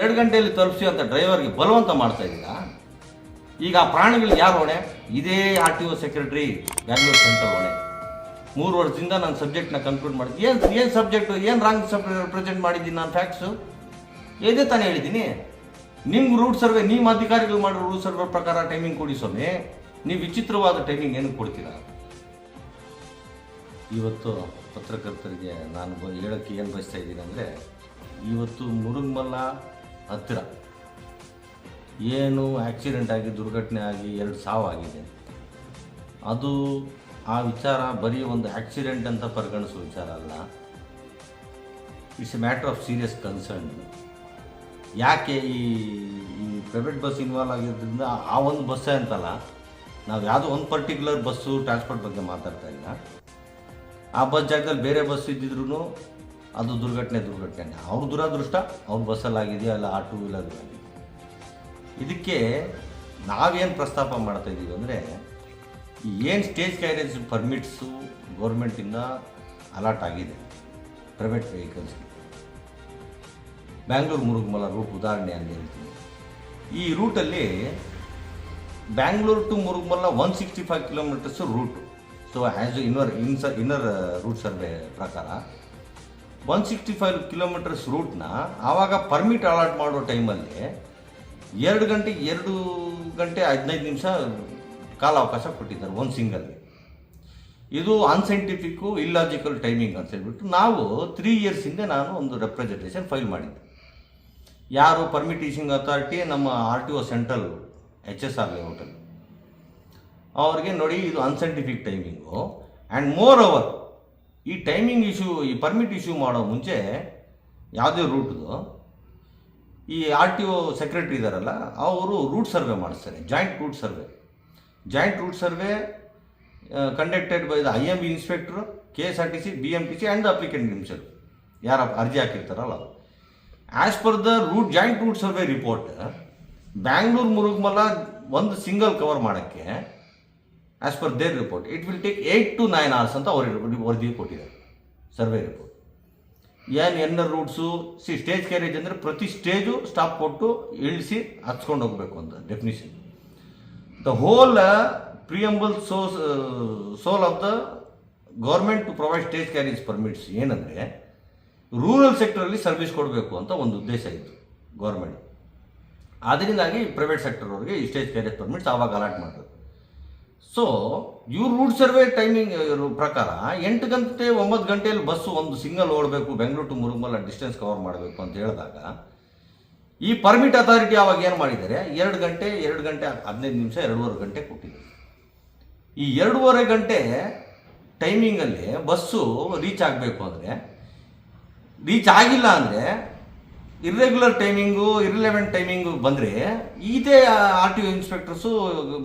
ಎರಡು ಗಂಟೆಯಲ್ಲಿ ತಲುಪಿಸಿ ಅಂತ ಡ್ರೈವರ್ಗೆ ಬಲವಂತ ಮಾಡ್ತಾ ಇದ್ದೀರಾ? ಈಗ ಆ ಪ್ರಾಣಿಗಳಿಗೆ ಯಾರು ಹೊಣೆ? ಇದೇ R T O secretary, Bangalore centre ಹೊಣೆ. ಮೂರು ವರ್ಷದಿಂದ ನಾನು ಸಬ್ಜೆಕ್ಟ್ನ ಕನ್ಕ್ಲೂಡ್ ಮಾಡಿದ್ದೆ ಏನು ಏನು ಸಬ್ಜೆಕ್ಟು, ಏನು ರಾಂಗ್ ಸಬ್ ರೆಪ್ರೆಸೆಂಟ್ ಮಾಡಿದ್ದೀನಿ ನಾನು ಫ್ಯಾಕ್ಟ್ಸು ಇದೇ ತಾನೇ ಹೇಳಿದ್ದೀನಿ. ನಿಮ್ಗೆ ರೂಟ್ ಸರ್ವೆ ನಿಮ್ಮ ಅಧಿಕಾರಿಗಳು ಮಾಡಿರೋ ರೂಟ್ ಸರ್ವೆ ಪ್ರಕಾರ ಟೈಮಿಂಗ್ ಕೊಡಿ ಸ್ವಾಮಿ. ನೀವು ವಿಚಿತ್ರವಾದ ಟೈಮಿಂಗ್ ಏನು ಕೊಡ್ತೀರಾ? ಇವತ್ತು ಪತ್ರಕರ್ತರಿಗೆ ನಾನು ಹೇಳೋಕ್ಕೆ ಏನು ಬಯಸ್ತಾ ಇದ್ದೀನಿ ಅಂದರೆ, ಇವತ್ತು ಮುರುಗಮಲ್ಲ ಹತ್ತಿರ. ಏನು ಆಕ್ಸಿಡೆಂಟ್ ಆಗಿ, ದುರ್ಘಟನೆ ಆಗಿ ಎರಡು ಸಾವಾಗಿದೆ ಅದು ಆ ವಿಚಾರ ಬರೀ ಒಂದು ಆಕ್ಸಿಡೆಂಟ್ ಅಂತ ಪರಿಗಣಿಸೋ ವಿಚಾರ ಅಲ್ಲ. It's a matter of serious concern ಯಾಕೆ ಈ ಈ ಪ್ರೈವೇಟ್ ಬಸ್ ಇನ್ವಾಲ್ವ್ ಆಗಿರೋದ್ರಿಂದ ಆ ಒಂದು ಬಸ್ಸೇ ಅಂತಲ್ಲ, ನಾವು ಯಾವುದೋ ಒಂದು ಪರ್ಟಿಕ್ಯುಲರ್ ಬಸ್ಸು ಟ್ರಾನ್ಸ್ಪೋರ್ಟ್ ಬಗ್ಗೆ ಮಾತಾಡ್ತಾ ಇಲ್ಲ. ಆ ಬಸ್ ಜಾಗದಲ್ಲಿ ಬೇರೆ ಬಸ್ ಇದ್ದಿದ್ರು ಅದು ದುರ್ಘಟನೆ ದುರ್ಘಟನೆ ಅವ್ರ ದುರಾದೃಷ್ಟ, ಅವ್ರ ಬಸ್ಸಲ್ಲಿ ಆಗಿದೆಯಾ ಅಲ್ಲ ಆ ಟೂ ವೀಲರ್ ಇದಕ್ಕೆ ನಾವೇನು ಪ್ರಸ್ತಾಪ ಮಾಡ್ತಾ ಇದ್ದೀವಿ ಅಂದರೆ ಏನು ಸ್ಟೇಜ್ ಕ್ಯಾರೇಜ್ ಪರ್ಮಿಟ್ಸು ಗೌರ್ಮೆಂಟಿಂದ ಅಲಾಟ್ ಆಗಿದೆ, private vehicles. Bangalore Murugamala route ಉದಾಹರಣೆ ಅಂತ ಹೇಳ್ತೀನಿ. ಈ ರೂಟಲ್ಲಿ Bangalore to Murugamalla one sixty five kilometres route. So as inner ಇನ್ಸ inner route survey ಪ್ರಕಾರ ಒನ್ ಸಿಕ್ಸ್ಟಿ ಫೈವ್ ಕಿಲೋಮೀಟರ್ಸ್ ರೂಟ್ನ ಆವಾಗ ಪರ್ಮಿಟ್ ಅಲಾಟ್ ಮಾಡೋ ಟೈಮಲ್ಲಿ ಎರಡು ಗಂಟೆ ಎರಡು ಗಂಟೆ ಹದಿನೈದು ನಿಮಿಷ ಕಾಲಾವಕಾಶ ಕೊಟ್ಟಿದ್ದಾರೆ ಒಂದು ಸಿಂಗಲ್ಗೆ ಇದು ಅನ್ಸೈಂಟಿಫಿಕ್ಕು ಇಲ್ಲಾಜಿಕಲ್ ಟೈಮಿಂಗ್ ಅಂತ ಹೇಳ್ಬಿಟ್ಟು ನಾವು ತ್ರೀ ಇಯರ್ಸ್ ಹಿಂದೆ ನಾನು ಒಂದು ರೆಪ್ರೆಸೆಂಟೇಷನ್ ಫೈಲ್ ಮಾಡಿದ್ದೆ. ಯಾರು ಪರ್ಮಿಟ್ ಅಥಾರಿಟಿ ನಮ್ಮ R T O central H S R ಲೇಔಟಲ್ಲಿ ಅವ್ರಿಗೆ ನೋಡಿ ಇದು unscientific timing and moreover ಈ ಟೈಮಿಂಗ್ ಇಶ್ಯೂ ಈ ಪರ್ಮಿಟ್ ಇಶ್ಯೂ ಮಾಡೋ ಮುಂಚೆ ಯಾವುದೇ ರೂಟ್ದು ಈ ಆರ್ ಟಿ ಒ ಸೆಕ್ರೆಟರಿ ಇದ್ದಾರಲ್ಲ ಅವರು ರೂಟ್ ಸರ್ವೆ ಮಾಡಿಸ್ತಾರೆ joint route survey joint route survey conducted by the I M B inspector K S R T C B M T C and the applicant himself ಯಾರು ಅರ್ಜಿ ಹಾಕಿರ್ತಾರಲ್ಲ as per the route joint route survey report Bangalore Murugamala ಒಂದು single cover ಮಾಡೋಕ್ಕೆ as per their report it will take eight to nine hours ಅಂತ ಅವರು ವರದಿ ಕೊಟ್ಟಿದ್ದಾರೆ. Survey report ಏನು ಎನ್ನರ್ roots C stage carriage ಅಂದರೆ ಪ್ರತಿ ಸ್ಟೇಜು ಸ್ಟಾಪ್ ಕೊಟ್ಟು ಇಳಿಸಿ ಹಚ್ಕೊಂಡು ಹೋಗಬೇಕು ಅಂತ definition the whole preamble shows sole of the government to provide stage carriage permits ಏನಂದರೆ ರೂರಲ್ ಸೆಕ್ಟರಲ್ಲಿ ಸರ್ವಿಸ್ ಕೊಡಬೇಕು ಅಂತ ಒಂದು ಉದ್ದೇಶ ಇತ್ತು ಗೌರ್ಮೆಂಟ್ ಅದರಿಂದಾಗಿ ಪ್ರೈವೇಟ್ ಸೆಕ್ಟರ್ ಅವರಿಗೆ ಈ ಸ್ಟೇಜ್ ಕ್ಯಾರೇಜ್ ಪರ್ಮಿಟ್ಸ್ ಆವಾಗ ಅಲಾಟ್ ಮಾಡೋದು ಸೊ ಇವ್ರ ರೂಟ್ ಸರ್ವೆ ಟೈಮಿಂಗ್ ಪ್ರಕಾರ ಎಂಟು ಗಂಟೆ ಒಂಬತ್ತು ಗಂಟೆಯಲ್ಲಿ ಬಸ್ಸು ಒಂದು ಸಿಂಗಲ್ ಓಡಬೇಕು Bengaluru to Murugamalla distance cover ಮಾಡಬೇಕು ಅಂತ ಹೇಳಿದಾಗ, ಈ ಪರ್ಮಿಟ್ ಅಥಾರಿಟಿ ಅವಾಗ ಏನು ಮಾಡಿದ್ದಾರೆ? ಎರಡು ಗಂಟೆ ಎರಡು ಗಂಟೆ ಹದಿನೈದು ನಿಮಿಷ, ಎರಡೂವರೆ ಗಂಟೆ ಕೊಟ್ಟಿದ್ದಾರೆ. ಈ ಎರಡೂವರೆ ಗಂಟೆ ಟೈಮಿಂಗಲ್ಲಿ ಬಸ್ಸು ರೀಚ್ ಆಗಬೇಕು ಅಂದರೆ ರೀಚ್ ಆಗಿಲ್ಲ ಅಂದರೆ ಇರ್ರೆಗ್ಯುಲರ್ ಟೈಮಿಂಗು ಇರ್ರಿಲೆವೆಂಟ್ ಟೈಮಿಂಗು ಬಂದರೆ ಇದೇ ಆರ್ ಟಿ ಒ ಇನ್ಸ್ಪೆಕ್ಟರ್ಸು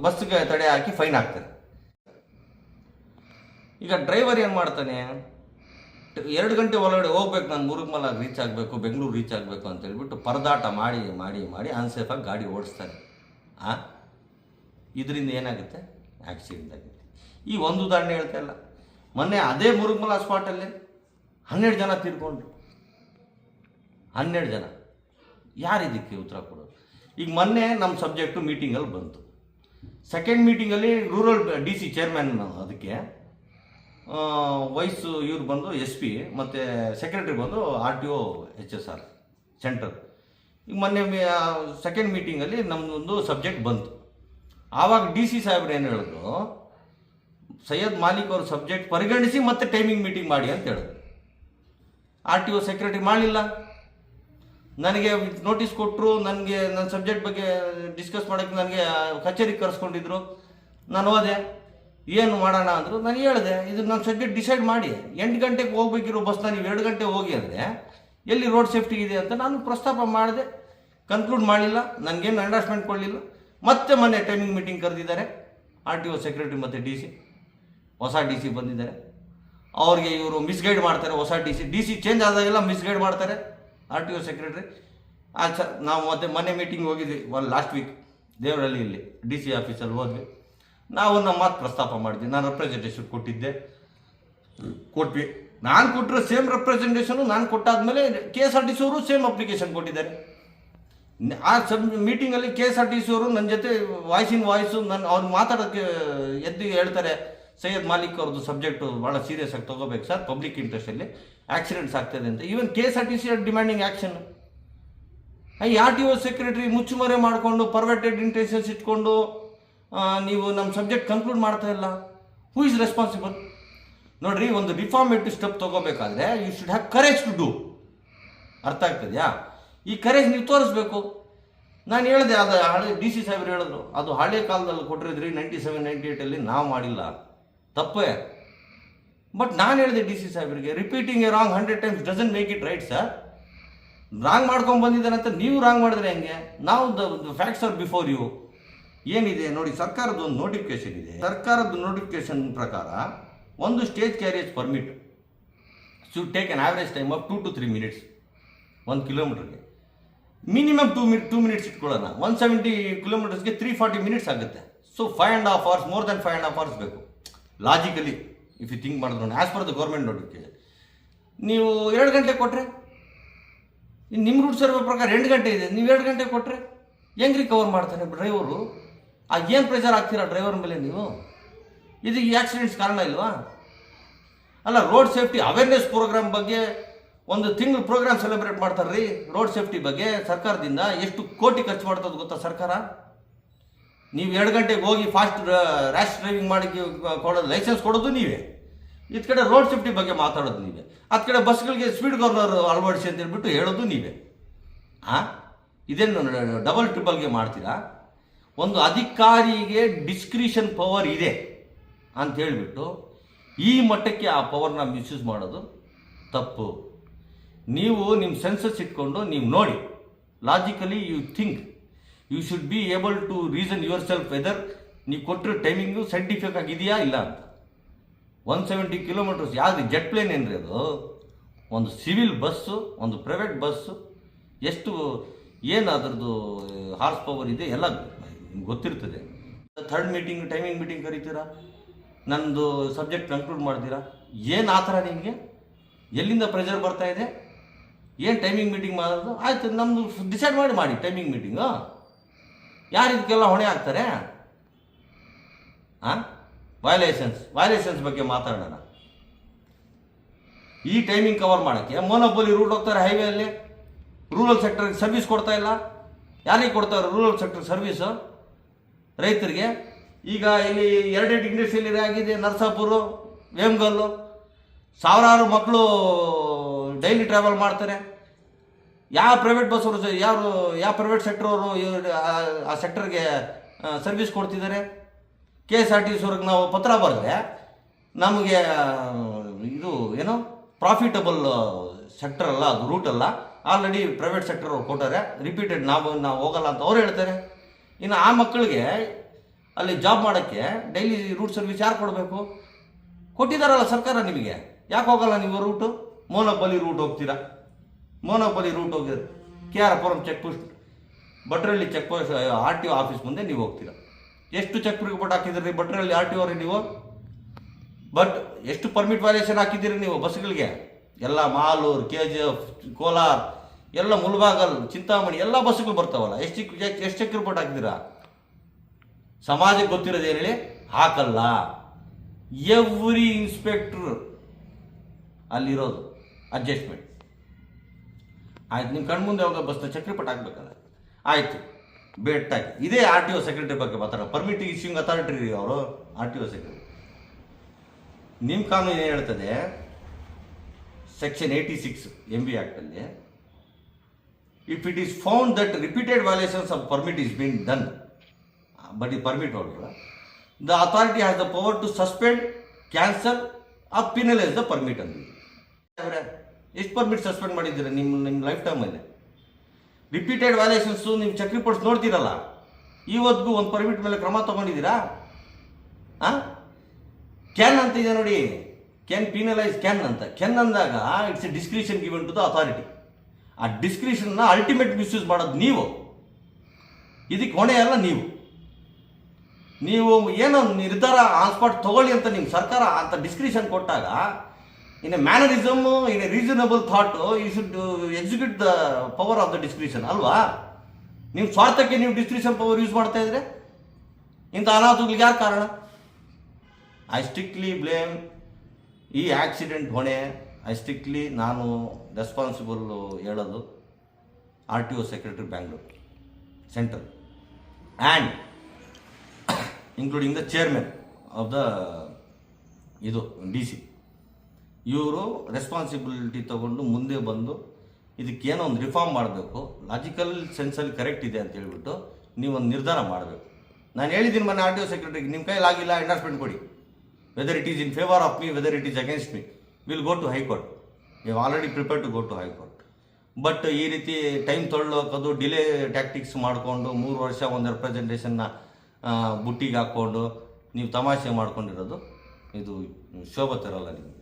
ಬಸ್ಗೆ ತಡೆ ಹಾಕಿ ಫೈನ್ ಹಾಕ್ತಾರೆ ಈಗ ಡ್ರೈವರ್ ಏನು ಮಾಡ್ತಾನೆ? ಎರಡು ಗಂಟೆ ಒಳಗಡೆ ಹೋಗ್ಬೇಕು, ನಾನು ಮುರುಗಮಲ ರೀಚ್ ಆಗಬೇಕು, ಬೆಂಗಳೂರು ರೀಚ್ ಆಗಬೇಕು ಅಂತ ಹೇಳ್ಬಿಟ್ಟು ಪರದಾಟ ಮಾಡಿ ಮಾಡಿ ಮಾಡಿ ಅನ್ಸೇಫಾಗಿ ಗಾಡಿ ಓಡಿಸ್ತಾನೆ. ಆ? ಇದರಿಂದ ಏನಾಗುತ್ತೆ? ಆಕ್ಸಿಡೆಂಟ್ ಆಗುತ್ತೆ. ಈ ಒಂದು ಉದಾಹರಣೆ ಹೇಳ್ತಾ ಇಲ್ಲ. ಮೊನ್ನೆ ಅದೇ ಮುರುಗಮಲ ಸ್ಪಾಟಲ್ಲಿ ಹನ್ನೆರಡು ಜನ ತೀರ್ಕೊಂಡ್ರು. ಹನ್ನೆರಡು ಜನ. ಯಾರು ಇದಕ್ಕೆ ಉತ್ತರ ಕೊಡೋದು? ಈಗ ಮೊನ್ನೆ ನಮ್ಮ ಸಬ್ಜೆಕ್ಟು ಮೀಟಿಂಗಲ್ಲಿ ಬಂತು. ಸೆಕೆಂಡ್ ಮೀಟಿಂಗಲ್ಲಿ ರೂರಲ್ ಡಿ ಸಿ ಚೇರ್ಮನ್ ಅದಕ್ಕೆ ವಯಸ್ಸು ಇವ್ರು ಬಂದು ಎಸ್ ಪಿ, ಮತ್ತು ಸೆಕ್ರೆಟ್ರಿ ಬಂದು R T O, H S R, centre. ಈಗ ಮೊನ್ನೆ ಸೆಕೆಂಡ್ ಮೀಟಿಂಗಲ್ಲಿ ನಮ್ಮದೊಂದು ಸಬ್ಜೆಕ್ಟ್ ಬಂತು. ಆವಾಗ ಡಿ ಸಿ ಸಾಹೇಬ್ರು ಏನು ಹೇಳಿದ್ರು, ಸೈಯದ್ ಮಾಲಿಕ್ ಅವ್ರ ಸಬ್ಜೆಕ್ಟ್ ಪರಿಗಣಿಸಿ ಮತ್ತೆ ಟೈಮಿಂಗ್ ಮೀಟಿಂಗ್ ಮಾಡಿ ಅಂತ ಹೇಳಿದ್ರು. ಆರ್ ಟಿ ಒ ಸೆಕ್ರೆಟರಿ ಮಾಡಲಿಲ್ಲ. ನನಗೆ ನೋಟಿಸ್ ಕೊಟ್ಟರು ನನಗೆ ನನ್ನ ಸಬ್ಜೆಕ್ಟ್ ಬಗ್ಗೆ ಡಿಸ್ಕಸ್ ಮಾಡೋಕ್ಕೆ ನನಗೆ ಕಚೇರಿಗೆ ಕರೆಸ್ಕೊಂಡಿದ್ರು. ನಾನು ಹೋದೆ. ಏನು ಮಾಡೋಣ ಅಂದರು, ನಾನು ಹೇಳಿದೆ, ಇದು ನನ್ನ ಸಬ್ಜೆಕ್ಟ್ ಡಿಸೈಡ್ ಮಾಡಿ. ಎಂಟು ಗಂಟೆಗೆ ಹೋಗ್ಬೇಕಿರೋ ಬಸ್ನ ನೀವು ಎರಡು ಗಂಟೆ ಹೋಗಿ ಅಂದರೆ, ಎಲ್ಲಿ ರೋಡ್ ಸೇಫ್ಟಿ ಇದೆ ಅಂತ ನಾನು ಪ್ರಸ್ತಾಪ ಮಾಡಿದೆ. ಕನ್ಕ್ಲೂಡ್ ಮಾಡಲಿಲ್ಲ ನನಗೇನು ಅಂಡರ್ಸ್ಟ್ಯಾಂಡ್ ಕೊಡಲಿಲ್ಲ. ಮತ್ತೆ ಮೊನ್ನೆ ಟೈಮಿಂಗ್ ಮೀಟಿಂಗ್ ಕರೆದಿದ್ದಾರೆ. ಆರ್ ಟಿ ಒ ಸೆಕ್ರೆಟರಿ ಮತ್ತು ಡಿ ಸಿ ಹೊಸ ಡಿ ಸಿ ಬಂದಿದ್ದಾರೆ. ಅವ್ರಿಗೆ ಇವರು ಮಿಸ್ಗೈಡ್ ಮಾಡ್ತಾರೆ, ಹೊಸ D C D C change ಆದಾಗೆಲ್ಲ ಮಿಸ್ಗೈಡ್ ಮಾಡ್ತಾರೆ. ಆರ್ ಟಿ ಒ ಸೆಕ್ರೆಟ್ರಿ ಆ ಸರ್ ನಾವು ಮತ್ತೆ ಮೊನ್ನೆ ಮೀಟಿಂಗ್ ಹೋಗಿದ್ವಿ ಒಂದು ಲಾಸ್ಟ್ ವೀಕ್ ದೇವರಲ್ಲಿ ಇಲ್ಲಿ ಡಿ ಸಿ ಆಫೀಸಲ್ಲಿ ಹೋದ್ವಿ. ನಾವು ನಮ್ಮ ಮಾತು ಪ್ರಸ್ತಾಪ ಮಾಡಿದ್ವಿ, ನಾನು ರೆಪ್ರೆಸೆಂಟೇಷನ್ ಕೊಟ್ಟಿದ್ದೆ. ಕೊಟ್ವಿ. ನಾನು ಕೊಟ್ಟಿರೋ ಸೇಮ್ ರೆಪ್ರೆಸೆಂಟೇಷನು ನಾನು ಕೊಟ್ಟಾದ್ಮೇಲೆ K S R T C ಅವರು ಸೇಮ್ ಅಪ್ಲಿಕೇಶನ್ ಕೊಟ್ಟಿದ್ದಾರೆ. ಆ sub ಮೀಟಿಂಗಲ್ಲಿ K S R T C ಅವರು ನನ್ನ ಜೊತೆ ವಾಯ್ಸ್ ಇನ್ ವಾಯ್ಸು ನನ್ನ ಅವ್ರು ಮಾತಾಡೋಕ್ಕೆ, ಎದ್ದು ಹೇಳ್ತಾರೆ, ಸೈಯದ್ ಮಾಲಿಕ್ ಅವ್ರದ್ದು ಸಬ್ಜೆಕ್ಟು ಭಾಳ ಸೀರಿಯಸ್ ಆಗಿ ತಗೋಬೇಕು ಸರ್ ಪಬ್ಲಿಕ್ ಇಂಟ್ರೆಸ್ಟಲ್ಲಿ ಆಕ್ಸಿಡೆಂಟ್ಸ್ ಆಗ್ತದೆ ಅಂತ. Even K S R T C are demanding action ಈ ಆರ್ ಟಿ ಒ ಸೆಕ್ರೆಟರಿ ಮುಚ್ಚುಮರೆ ಮಾಡಿಕೊಂಡು ಪರ್ವರ್ಟೆಡ್ ಇಂಟೆನ್ಷನ್ಸ್ ಇಟ್ಕೊಂಡು ನೀವು ನಮ್ಮ ಸಬ್ಜೆಕ್ಟ್ ಕನ್ಕ್ಲೂಡ್ ಮಾಡ್ತಾ ಇಲ್ಲ. ಹೂ ಇಸ್ ರೆಸ್ಪಾನ್ಸಿಬಲ್ ನೋಡ್ರಿ, ಒಂದು reformative step ತೊಗೋಬೇಕಾದ್ರೆ you should have courage to do ಅರ್ಥ ಆಗ್ತದ್ಯಾ? ಈ ಕರೇಜ್ ನೀವು ತೋರಿಸ್ಬೇಕು. ನಾನು ಹೇಳಿದೆ, ಅದು ಹಳೆ ಡಿ ಸಿ ಸಾಹೇಬ್ರು ಹೇಳಿದ್ರು, ಅದು ಹಳೆ ಕಾಲದಲ್ಲಿ ಕೊಟ್ಟಿರಿದ್ರಿ ನೈಂಟಿ ಸೆವೆನ್ ನೈಂಟಿ ಏಯ್ಟಲ್ಲಿ ನಾವು ಮಾಡಿಲ್ಲ. ತಪ್ಪೇ. ಬಟ್ ನಾನು ಹೇಳಿದೆ ಡಿ ಸಿ ಸಾಹೇಬರಿಗೆ repeating a wrong hundred times doesn't make it right sir wrong ಮಾಡ್ಕೊಂಡು ಬಂದಿದ್ದಾನಂತ ನೀವು ರಾಂಗ್ ಮಾಡಿದ್ರೆ ಹೆಂಗೆ? ನಾವು the facts are before you ಏನಿದೆ ನೋಡಿ, ಸರ್ಕಾರದ ಒಂದು ನೋಟಿಫಿಕೇಶನ್ ಇದೆ. ಸರ್ಕಾರದ ನೋಟಿಫಿಕೇಶನ್ ಪ್ರಕಾರ ಒಂದು stage carriage permit should take on average time of two to three minutes ಒಂದು ಕಿಲೋಮೀಟ್ರಿಗೆ minimum two minute two minutes ಇಟ್ಕೊಳ್ಳೋಣ. ಒನ್ ಸೆವೆಂಟಿ ಕಿಲೋಮೀಟರ್ಸ್ಗೆ ತ್ರೀ ಫಾರ್ಟಿ ಮಿನಿಟ್ಸ್ ಆಗುತ್ತೆ. So five and half hours more than five and half hours ಬೇಕು. Logically if you think ಮಾಡಿದ್ರು as per the government notification ನೀವು ಎರಡು ಗಂಟೆ ಕೊಟ್ಟರೆ ನಿಮ್ಮ ರೂಟ್ ಸರ್ವೆ ಪ್ರಕಾರ ಎಂಟು ಗಂಟೆ ಇದೆ, ನೀವು ಎರಡು ಗಂಟೆ ಕೊಟ್ಟರೆ ಹೆಂಗೆ ಕವರ್ ಮಾಡ್ತಾನೆ ಡ್ರೈವರು ಆ ಏನು ಪ್ರೆಷರ್ ಆಗ್ತೀರಾ ಡ್ರೈವರ್ ಮೇಲೆ ನೀವು? ಇದು ಈ ಆಕ್ಸಿಡೆಂಟ್ಸ್ ಕಾರಣ ಇಲ್ವಾ? ಅಲ್ಲ ರೋಡ್ ಸೇಫ್ಟಿ ಅವೇರ್ನೆಸ್ ಪ್ರೋಗ್ರಾಮ್ ಬಗ್ಗೆ ಒಂದು ತಿಂಗಳು ಪ್ರೋಗ್ರಾಮ್ ಸೆಲೆಬ್ರೇಟ್ ಮಾಡ್ತಾರ್ರಿ ರೋಡ್ ಸೇಫ್ಟಿ ಬಗ್ಗೆ ಸರ್ಕಾರದಿಂದ ಎಷ್ಟು ಕೋಟಿ ಖರ್ಚು ಮಾಡ್ತದೆ ಗೊತ್ತಾ ಸರ್ಕಾರ? ನೀವು ಎರಡು ಗಂಟೆಗೆ ಹೋಗಿ ಫಾಸ್ಟ್ ರ್ಯಾಶ್ ಡ್ರೈವಿಂಗ್ ಮಾಡಿ ಕೊಡೋದು ಲೈಸೆನ್ಸ್ ಕೊಡೋದು ನೀವೇ. ಇದ್ ಕಡೆ ರೋಡ್ ಸೇಫ್ಟಿ ಬಗ್ಗೆ ಮಾತಾಡೋದು ನೀವೇ. ಅದ ಕಡೆ ಬಸ್ಗಳಿಗೆ ಸ್ಪೀಡ್ ಗವರ್ನರ್ ಅಳವಡಿಸಿ ಅಂತ ಹೇಳ್ಬಿಟ್ಟು ಹೇಳೋದು ನೀವೇ. ಆ? ಇದೇನು ಡಬಲ್ ಟ್ರಿಪಲ್ಗೆ ಮಾಡ್ತೀರಾ? ಒಂದು ಅಧಿಕಾರಿಗೆ ಡಿಸ್ಕ್ರಿಷನ್ ಪವರ್ ಇದೆ ಅಂತ ಹೇಳಿಬಿಟ್ಟು ಈ ಮಟ್ಟಕ್ಕೆ ಆ ಪವರ್ನ ಮಿಸ್ಯೂಸ್ ಮಾಡೋದು ತಪ್ಪು. ನೀವು ನಿಮ್ಮ ಸೆನ್ಸಸ್ ಇಟ್ಕೊಂಡು ನೀವು ನೋಡಿ. Logically you think you should be able to reason yourself whether ನೀವು ಕೊಟ್ಟಿರೋ ಟೈಮಿಂಗು ಸೈಂಟಿಫಿಕ್ ಆಗಿದೆಯಾ ಇಲ್ಲ ಅಂತ ಒನ್ ಸೆವೆಂಟಿ ಕಿಲೋಮೀಟರ್ಸ್ ಯಾವುದು ಜೆಟ್ ಪ್ಲೇನ್ ಏನ್ರಿ ಅದು ಒಂದು ಸಿವಿಲ್ ಬಸ್ಸು ಒಂದು ಪ್ರೈವೇಟ್ ಬಸ್ಸು ಎಷ್ಟು ಏನು ಅದರದ್ದು ಹಾರ್ಸ್ ಪವರ್ ಇದೆ ಎಲ್ಲ ಗೊತ್ತಿರ್ತದೆ. ಥರ್ಡ್ ಮೀಟಿಂಗ್ ಟೈಮಿಂಗ್ ಮೀಟಿಂಗ್ ಕರಿತೀರಾ? ನನ್ನದು ಸಬ್ಜೆಕ್ಟ್ ಕನ್ಕ್ಲೂಡ್ ಮಾಡ್ತೀರಾ? ಏನು ಆ ಥರ ನಿಮಗೆ? ಎಲ್ಲಿಂದ ಪ್ರೆಷರ್ ಬರ್ತಾ ಇದೆ? ಏನು ಟೈಮಿಂಗ್ ಮೀಟಿಂಗ್ ಮಾಡೋದು? ಆಯಿತು ನಮ್ಮದು ಡಿಸೈಡ್ ಮಾಡಿ ಮಾಡಿ ಟೈಮಿಂಗ್ ಮೀಟಿಂಗು ಯಾರು ಇದಕ್ಕೆಲ್ಲ ಹೊಣೆ ಆಗ್ತಾರೆ? ಹಾಂ ವಯಲೇಷನ್ಸ್ ವಯಲೇಷನ್ಸ್ ಬಗ್ಗೆ ಮಾತಾಡೋಣ. ಈ ಟೈಮಿಂಗ್ ಕವರ್ ಮಾಡೋಕ್ಕೆ ಮೋನೋಪೋಲಿ ರೂಟ್ ಹೋಗ್ತಾರೆ ಹೈವೇಯಲ್ಲಿ ರೂರಲ್ ಸೆಕ್ಟರ್ಗೆ ಸರ್ವಿಸ್ ಕೊಡ್ತಾ ಇಲ್ಲ. ಯಾರಿಗೆ ಕೊಡ್ತಾರೆ ರೂರಲ್ ಸೆಕ್ಟರ್ ಸರ್ವಿಸ್ ರೈತರಿಗೆ. ಈಗ ಇಲ್ಲಿ ಎರಡೆರಡು ಇಂಡಸ್ಟ್ರಿಯಲ್ಲಿ ಆಗಿದೆ, ನರಸಾಪುರ, ವೇಮಗಲ್ಲು. ಸಾವಿರಾರು ಮಕ್ಕಳು ಡೈಲಿ ಟ್ರಾವೆಲ್ ಮಾಡ್ತಾರೆ. ಯಾವ ಪ್ರೈವೇಟ್ ಬಸ್ ಅವರು ಯಾರು ಯಾವ ಪ್ರೈವೇಟ್ ಸೆಕ್ಟರ್ ಅವರು ಆ ಸೆಕ್ಟರ್ಗೆ ಸರ್ವಿಸ್ ಕೊಡ್ತಿದ್ದಾರೆ K S R T C ಅವ್ರಿಗೆ ನಾವು ಪತ್ರ ಬರೆದ್ರೆ ನಮಗೆ ಇದು ಏನು ಪ್ರಾಫಿಟಬಲ್ ಸೆಕ್ಟರ್ ಅಲ್ಲ, ಅದು ರೂಟ್ ಅಲ್ಲ. ಆಲ್ರೆಡಿ ಪ್ರೈವೇಟ್ ಸೆಕ್ಟರ್ ಅವ್ರು ಕೊಟ್ಟಾರೆ. ರಿಪೀಟೆಡ್ ನಾವು ನಾವು ಹೋಗಲ್ಲ ಅಂತ ಅವ್ರು ಹೇಳ್ತಾರೆ. ಇನ್ನು ಆ ಮಕ್ಕಳಿಗೆ ಅಲ್ಲಿ ಜಾಬ್ ಮಾಡೋಕ್ಕೆ ಡೈಲಿ ರೂಟ್ ಸರ್ವಿಸ್ ಯಾರು ಕೊಡಬೇಕು? ಕೊಟ್ಟಿದ್ದಾರಲ್ಲ ಸರ್ಕಾರ ನಿಮಗೆ. ಯಾಕೆ ಹೋಗಲ್ಲ ನೀವು ರೂಟು ಮೋನಬಲಿ ರೂಟ್ ಹೋಗ್ತೀರಾ? ಮೋನೋಪಲಿ ರೂಟ್ ಹೋಗಿದ್ರೆ K R Puram check post Bhatrahalli check post R T O office ಮುಂದೆ ನೀವು ಹೋಗ್ತೀರಾ. ಎಷ್ಟು ಚೆಕ್ ರಿಪೋರ್ಟ್ ಹಾಕಿದ್ರಿ ಭಟ್ರಳ್ಳಿ ಆರ್ ಟಿ ಅವ್ರಿಗೆ ನೀವು? ಬಟ್ ಎಷ್ಟು ಪರ್ಮಿಟ್ ವ್ಯಾಲ್ಯೂಷನ್ ಹಾಕಿದ್ದೀರಿ ನೀವು ಬಸ್ಗಳಿಗೆ? ಎಲ್ಲ Malur K G F Kolar, ಎಲ್ಲ ಮುಲ್ಬಾಗಲ್, ಚಿಂತಾಮಣಿ, ಎಲ್ಲ ಬಸ್ಗಳು ಬರ್ತಾವಲ್ಲ. ಎಷ್ಟು ಎಷ್ಟು ಚೆಕ್ ರಿಪೋರ್ಟ್ ಹಾಕಿದ್ದೀರಾ? ಸಮಾಜಕ್ಕೆ ಗೊತ್ತಿರೋದು ಏನು ಹೇಳಿ ಹಾಕಲ್ಲ. Every inspector ಅಲ್ಲಿರೋದು. ಅಡ್ಜಸ್ಟ್ಮೆಂಟ್ ಆಯ್ತು ನಿಮ್ಮ ಕಣ್ಮುಂದೆ ಯಾವಾಗ ಬಸ್ನ ಚಕ್ರಿಪಟ್ಟು ಹಾಕ್ಬೇಕಲ್ಲ ಆಯಿತು ಬೆಟ್ಟಾಗಿ ಇದೇ ಆರ್ ಟಿ ಒ ಸೆಕ್ರೆಟರಿ ಬಗ್ಗೆ ಮಾತಾಡೋ ಪರ್ಮಿಟ್ ಇಶ್ಯೂಂಗ್ ಅಥಾರಿಟಿ ರೀ ಅವರು? R T O secretary. ನಿಮ್ಮ ಕಾನೂನು ಏನು ಹೇಳ್ತದೆ? Section eighty six M B ಆ್ಯಕ್ಟಲ್ಲಿ if it is found that repeated violations of permit is been done but ಈ permit holder the authority has the power to suspend cancel ಆ penalise the permit ಅಂತ ಎಷ್ಟು permit suspend ಮಾಡಿದ್ದೀರಾ ನಿಮ್ಮ ನಿಮ್ಮ life ಟೈಮಲ್ಲಿ repeated ವ್ಯಾಲೇಷನ್ಸು ನಿಮ್ಮ check reports ನೋಡ್ತೀರಲ್ಲ? ಇವತ್ತಿಗೂ ಒಂದು ಪರ್ಮಿಟ್ ಮೇಲೆ ಕ್ರಮ ತೊಗೊಂಡಿದ್ದೀರಾ? ಹಾಂ ಕ್ಯಾನ್ ಅಂತ ಇದೆ ನೋಡಿ. ಕ್ಯಾನ್ ಪೀನಲೈಸ್ ಕ್ಯಾನ್ ಅಂತ. ಕ್ಯಾನ್ ಅಂದಾಗ it's a discretion given to the authority ಆ ಡಿಸ್ಕ್ರಿಷನ್ನ ಅಲ್ಟಿಮೇಟ್ ಮಿಸ್ಯೂಸ್ ಮಾಡೋದು ನೀವು. ಇದಕ್ಕೆ ಹೊಣೆ ಅಲ್ಲ ನೀವು. ನೀವು ಏನೋ ನಿರ್ಧಾರ ಆನ್ ಸ್ಪಾಟ್ ತಗೊಳ್ಳಿ ಅಂತ ನಿಮ್ಮ ಸರ್ಕಾರ ಅಂತ ಡಿಸ್ಕ್ರಿಷನ್ ಕೊಟ್ಟಾಗ in a mannerism in a reasonable thought you should execute the power of the discretion ಅಲ್ವಾ? ನಿಮ್ಮ ಸ್ವಾರ್ಥಕ್ಕೆ ನೀವು ಡಿಸ್ಕ್ರಿಷನ್ ಪವರ್ ಯೂಸ್ ಮಾಡ್ತಾ ಇದ್ರೆ, ಇಂಥ ಅನಾಹುತಗಳಿಗೆ ಯಾರು ಕಾರಣ? ಐ ಸ್ಟ್ರಿಕ್ಟ್ಲಿ ಬ್ಲೇಮ್ ಈ ಆಕ್ಸಿಡೆಂಟ್ ಹೊಣೆ. ಐ ಸ್ಟ್ರಿಕ್ಟ್ಲಿ ನಾನು ರೆಸ್ಪಾನ್ಸಿಬಲ್ ಹೇಳೋದು R T O secretary Bangalore central and including the chairman of the ಇದು ಡಿ ಸಿ ಇವರು ರೆಸ್ಪಾನ್ಸಿಬಿಲಿಟಿ ತಗೊಂಡು ಮುಂದೆ ಬಂದು ಇದಕ್ಕೇನೋ ಒಂದು ರಿಫಾರ್ಮ್ ಮಾಡಬೇಕು ಲಾಜಿಕಲ್ ಸೆನ್ಸಲ್ಲಿ ಕರೆಕ್ಟ್ ಇದೆ ಅಂತ ಹೇಳ್ಬಿಟ್ಟು ನೀವೊಂದು ನಿರ್ಧಾರ ಮಾಡಬೇಕು. ನಾನು ಹೇಳಿದ್ದೀನಿ ಮೊನ್ನೆ ಆರ್ ಟಿ ಒ ಸೆಕ್ರೆಟರಿಗೆ ನಿಮ್ಮ ಕೈಯಲ್ಲಿ ಆಗಿಲ್ಲ ಎಂಡರ್ಸ್ಮೆಂಟ್ ಕೊಡಿ. Whether it is in favour of me whether it is against me will go to high court you already prepare to go to high court but ಈ ರೀತಿ ಟೈಮ್ ತೊಳ್ಳೋಕೋದು ಡಿಲೇ ಟ್ಯಾಕ್ಟಿಕ್ಸ್ ಮಾಡಿಕೊಂಡು, ಮೂರು ವರ್ಷ ಒಂದು ರೆಪ್ರೆಸೆಂಟೇಷನ್ನ ಬುಟ್ಟಿಗೆ ಹಾಕ್ಕೊಂಡು, ನೀವು ತಮಾಷೆ ಮಾಡ್ಕೊಂಡಿರೋದು, ಇದು ಶೋಭೆ ತರಲ್ಲ ನಿಮಗೆ.